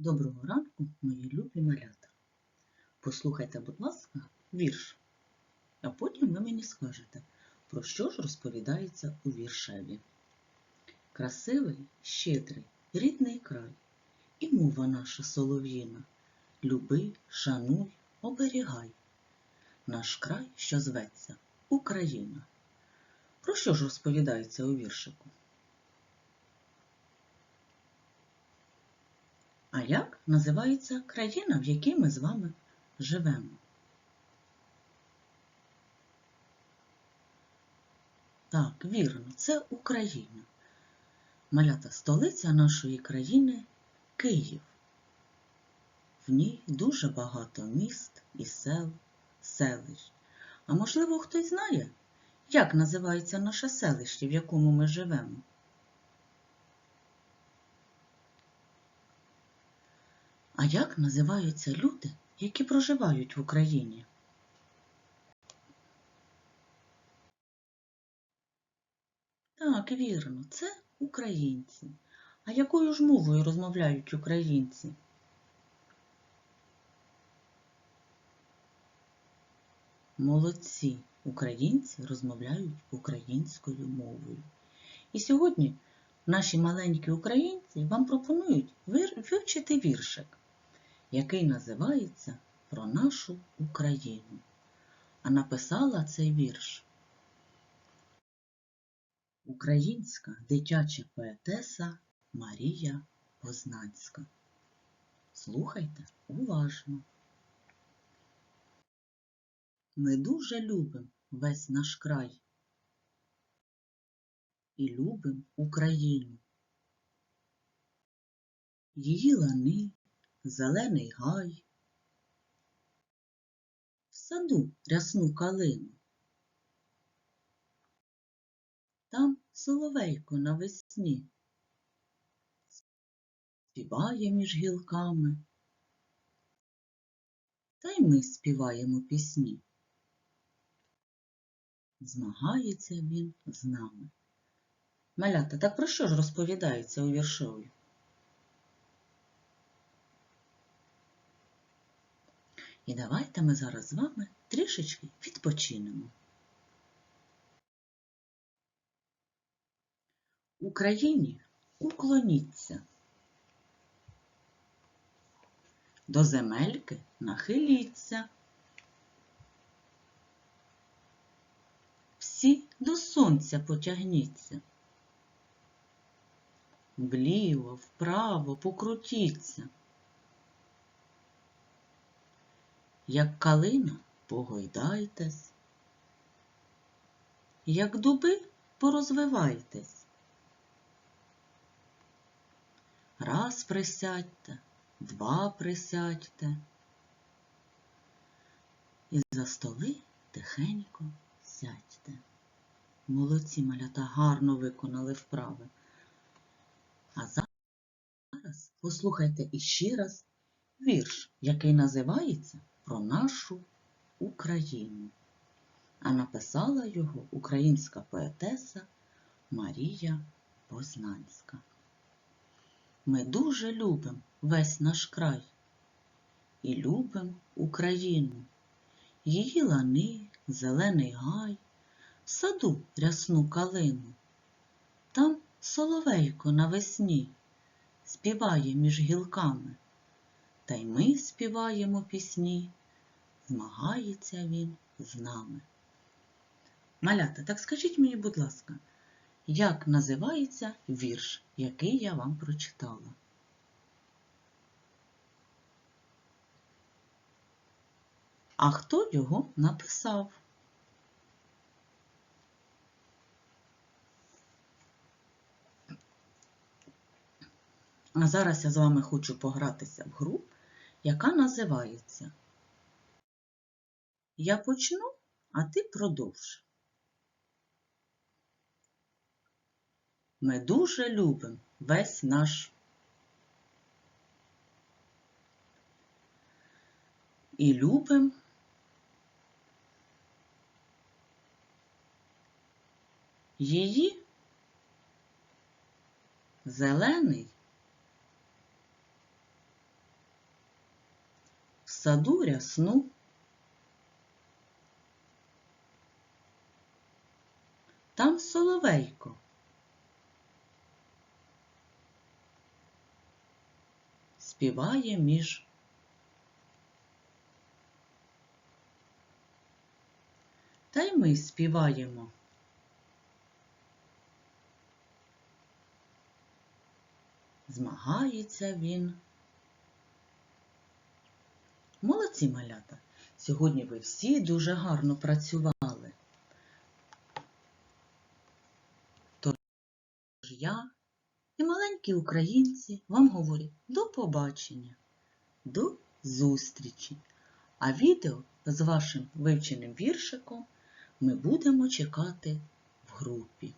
Доброго ранку, мої любі малята. Послухайте, будь ласка, вірш, а потім ви мені скажете, про що ж розповідається у віршеві. Красивий, щедрий, рідний край, і мова наша солов'їна. Люби, шануй, оберігай. Наш край, що зветься Україна. Про що ж розповідається у віршику? А як називається країна, в якій ми з вами живемо? Так, вірно, це Україна. Малята столиця нашої країни Київ. В ній дуже багато міст і сел, селищ. А можливо, хтось знає, як називається наше селище, в якому ми живемо? А як називаються люди, які проживають в Україні? Так, вірно, це українці. А якою ж мовою розмовляють українці? Молодці! Українці розмовляють українською мовою. І сьогодні наші маленькі українці вам пропонують вивчити віршик, який називається Про нашу Україну. А написала цей вірш українська дитяча поетеса Марія Познанська. Слухайте уважно. Ми дуже любим весь наш край і любим Україну. Її лани, зелений гай, в саду рясну калину. Там соловейко навесні співає між гілками, та й ми співаємо пісні. Змагається він з нами. Малята, так про що ж розповідається у віршові? І давайте ми зараз з вами трішечки відпочинемо. Україні уклоніться. До земельки нахиліться. Всі до сонця потягніться. Вліво, вправо покрутіться. Як калина погойдайтесь, як дуби порозвивайтесь. Раз присядьте, два присядьте. І за столи тихенько сядьте. Молодці малята гарно виконали вправи. А зараз послухайте іще раз вірш, який називається Про нашу Україну. А написала його українська поетеса Марія Познанська. Ми дуже любимо весь наш край і любимо Україну, її лани, зелений гай, в саду рясну калину. Там соловейко навесні співає між гілками, та й ми співаємо пісні, змагається він з нами. Малята, так скажіть мені, будь ласка, як називається вірш, який я вам прочитала? А хто його написав? А зараз я з вами хочу погратися в гру, яка називається. Я почну, а ти продовж. Ми дуже любимо весь наш. І любимо її зелений саду рясну. Там соловейко. Співає між Та й ми співаємо. Змагається він. Молодці малята! Сьогодні ви всі дуже гарно працювали. Тож я і маленькі українці вам говорять до побачення, до зустрічі. А відео з вашим вивченим віршиком ми будемо чекати в групі.